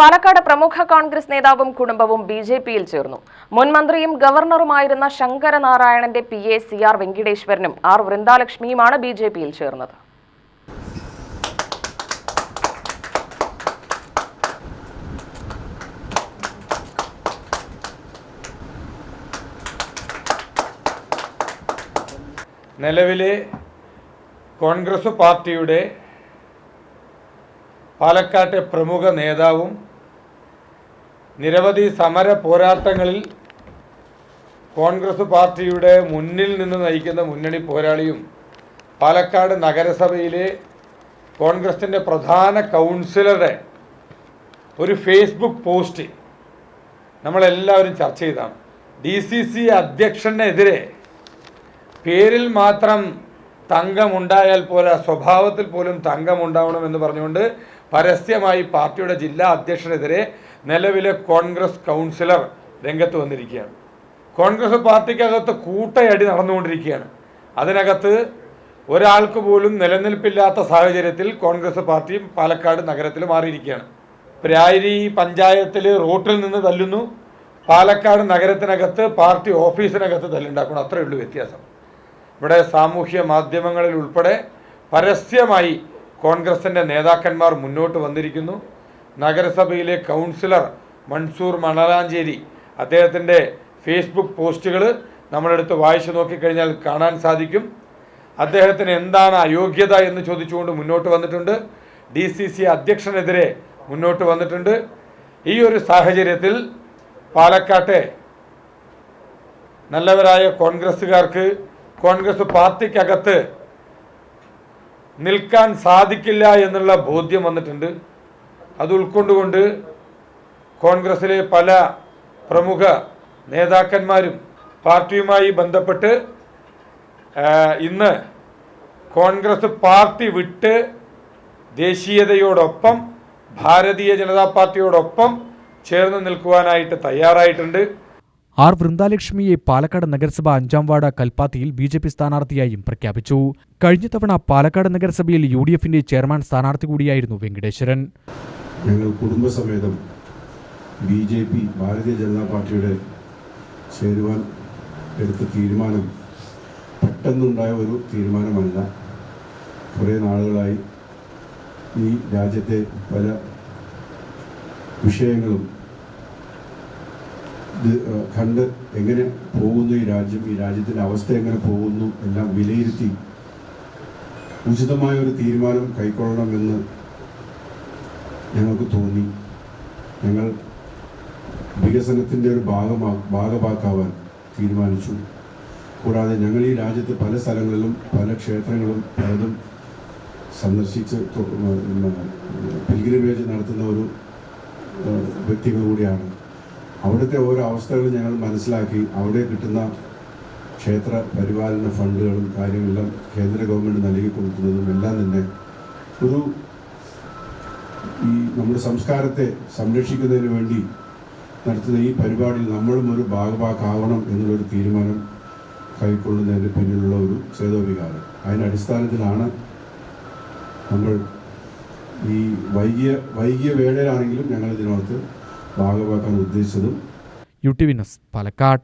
പാലക്കാട് പ്രമുഖ കോൺഗ്രസ് നേതാവും കുടുംബവും ബി ജെ പിയിൽ ചേർന്നു. മുൻ മന്ത്രിയും ഗവർണറുമായിരുന്ന ശങ്കരനാരായണന്റെ പി എ സി ആർ വെങ്കിടേശ്വരനും ആർ വൃന്ദാലക്ഷ്മിയുമാണ് ബി ജെ പിയിൽ ചേർന്നത്. നിലവിലെ കോൺഗ്രസ് പാർട്ടിയുടെ പാലക്കാട്ടെ പ്രമുഖ നേതാവും നിരവധി സമര പോരാട്ടങ്ങളിൽ കോൺഗ്രസ് പാർട്ടിയുടെ മുന്നിൽ നിന്ന് നയിക്കുന്ന മുന്നണി പോരാളിയും പാലക്കാട് നഗരസഭയിലെ കോൺഗ്രസിന്റെ പ്രധാന കൗൺസിലറുടെ ഒരു ഫേസ്ബുക്ക് പോസ്റ്റ് നമ്മളെല്ലാവരും ചർച്ച ചെയ്താണ്. ഡി സി സി അധ്യക്ഷനെതിരെ പേരിൽ മാത്രം തങ്കമുണ്ടായാൽ പോരാ സ്വഭാവത്തിൽ പോലും തങ്കമുണ്ടാവണമെന്ന് പറഞ്ഞുകൊണ്ട് പരസ്യമായി പാർട്ടിയുടെ ജില്ലാ അധ്യക്ഷനെതിരെ നിലവിലെ കോൺഗ്രസ് കൗൺസിലർ രംഗത്ത് വന്നിരിക്കുകയാണ്. കോൺഗ്രസ് പാർട്ടിക്കകത്ത് കൂട്ടയടി നടന്നുകൊണ്ടിരിക്കുകയാണ്. അതിനകത്ത് ഒരാൾക്ക് പോലും നിലനിൽപ്പില്ലാത്ത സാഹചര്യത്തിൽ കോൺഗ്രസ് പാർട്ടി പാലക്കാട് നഗരത്തിൽ മാറിയിരിക്കുകയാണ്. പ്രായരി പഞ്ചായത്തിൽ റോട്ടിൽ നിന്ന് തല്ലുന്നു. പാലക്കാട് നഗരത്തിനകത്ത് പാർട്ടി ഓഫീസിനകത്ത് തല്ലുണ്ടാക്കണം അത്രയേ ഉള്ളൂ വ്യത്യാസം. ഇവിടെ സാമൂഹ്യ മാധ്യമങ്ങളിൽ ഉൾപ്പെടെ പരസ്യമായി കോൺഗ്രസിന്റെ നേതാക്കന്മാർ മുന്നോട്ട് വന്നിരിക്കുന്നു. നഗരസഭയിലെ കൗൺസിലർ മൻസൂർ മണലാഞ്ചേരി അദ്ദേഹത്തിന്റെ ഫേസ്ബുക്ക് പോസ്റ്റുകൾ നമ്മളെടുത്ത് വായിച്ചു നോക്കിക്കഴിഞ്ഞാൽ കാണാൻ സാധിക്കും. അദ്ദേഹത്തിന് എന്താണ് അയോഗ്യത എന്ന് ചോദിച്ചുകൊണ്ട് മുന്നോട്ട് വന്നിട്ടുണ്ട്. ഡി സി സി അധ്യക്ഷനെതിരെ മുന്നോട്ട് വന്നിട്ടുണ്ട്. ഈ ഒരു സാഹചര്യത്തിൽ പാലക്കാട്ടെ നല്ലവരായ കോൺഗ്രസ്സുകാർക്ക് കോൺഗ്രസ് പാർട്ടിക്കകത്ത് നിൽക്കാൻ സാധിക്കില്ല എന്നുള്ള ബോധ്യം വന്നിട്ടുണ്ട്. അത് ഉൾക്കൊണ്ടുകൊണ്ട് കോൺഗ്രസിലെ പല പ്രമുഖ നേതാക്കന്മാരും പാർട്ടിയുമായി ബന്ധപ്പെട്ട് ഇന്ന് കോൺഗ്രസ് പാർട്ടി വിട്ട് ദേശീയതയോടൊപ്പം ഭാരതീയ ജനതാ പാർട്ടിയോടൊപ്പം ചേർന്ന് നിൽക്കുവാനായിട്ട് തയ്യാറായിട്ടുണ്ട്. ആർ വൃന്ദാലക്ഷ്മിയെ പാലക്കാട് നഗരസഭ അഞ്ചാം വാർഡ് കൽപ്പാത്തിയിൽ ബി ജെ പി സ്ഥാനാർത്ഥിയായും പ്രഖ്യാപിച്ചു. കഴിഞ്ഞ തവണ പാലക്കാട് നഗരസഭയിൽ യു ഡി എഫിന്റെ ചെയർമാൻ സ്ഥാനാർത്ഥി കൂടിയായിരുന്നു വെങ്കടേശ്വരൻ. ഞങ്ങൾ കുടുംബസമേതം B J P Bharatiya Janata പാർട്ടിയുടെ ചേരുവാൻ എടുത്ത തീരുമാനം പെട്ടെന്നുണ്ടായ ഒരു തീരുമാനമല്ല. കുറേ നാളുകളായി ഈ രാജ്യത്തെ പല വിഷയങ്ങളും കണ്ട് എങ്ങനെ പോകുന്നു ഈ രാജ്യം ഈ രാജ്യത്തിന്റെ അവസ്ഥ എങ്ങനെ പോകുന്നു എല്ലാം വിലയിരുത്തി ഉചിതമായ ഒരു തീരുമാനം കൈക്കൊള്ളണമെന്ന് ഞങ്ങൾക്ക് തോന്നി. ഞങ്ങൾ വികസനത്തിന്റെ ഒരു ഭാഗമാ ഭാഗമാക്കാവാൻ തീരുമാനിച്ചു. കൂടാതെ ഞങ്ങൾ ഈ രാജ്യത്ത് പല സ്ഥലങ്ങളിലും പല ക്ഷേത്രങ്ങളും പലതും സന്ദർശിച്ച് പിൽഗ്രിമേജ് നടത്തുന്ന ഒരു വ്യക്തികൾ കൂടിയാണ്. അവിടുത്തെ ഓരോ അവസ്ഥകൾ ഞങ്ങൾ മനസ്സിലാക്കി. അവിടെ കിട്ടുന്ന ക്ഷേത്ര പരിപാലന ഫണ്ടുകളും കാര്യങ്ങളെല്ലാം കേന്ദ്ര ഗവൺമെന്റ് നൽകി കൊടുക്കുന്നതും എല്ലാം തന്നെ ഒരു ഈ നമ്മുടെ സംസ്കാരത്തെ സംരക്ഷിക്കുന്നതിന് വേണ്ടി നടത്തുന്ന ഈ പരിപാടിയിൽ നമ്മളും ഒരു ഭാഗഭാക്കാവണം എന്നുള്ളൊരു തീരുമാനം കൈക്കൊള്ളുന്നതിന് പിന്നിലുള്ള ഒരു ചേതോവികാരം. അതിന്റെ അടിസ്ഥാനത്തിലാണ് നമ്മൾ ഈ വൈകിയ വൈകിയ വേളയിലാണെങ്കിലും ഞങ്ങൾ ഇതിനകത്ത് ഭാഗമാക്കാൻ ഉദ്ദേശിച്ചതും U T V news Palakkad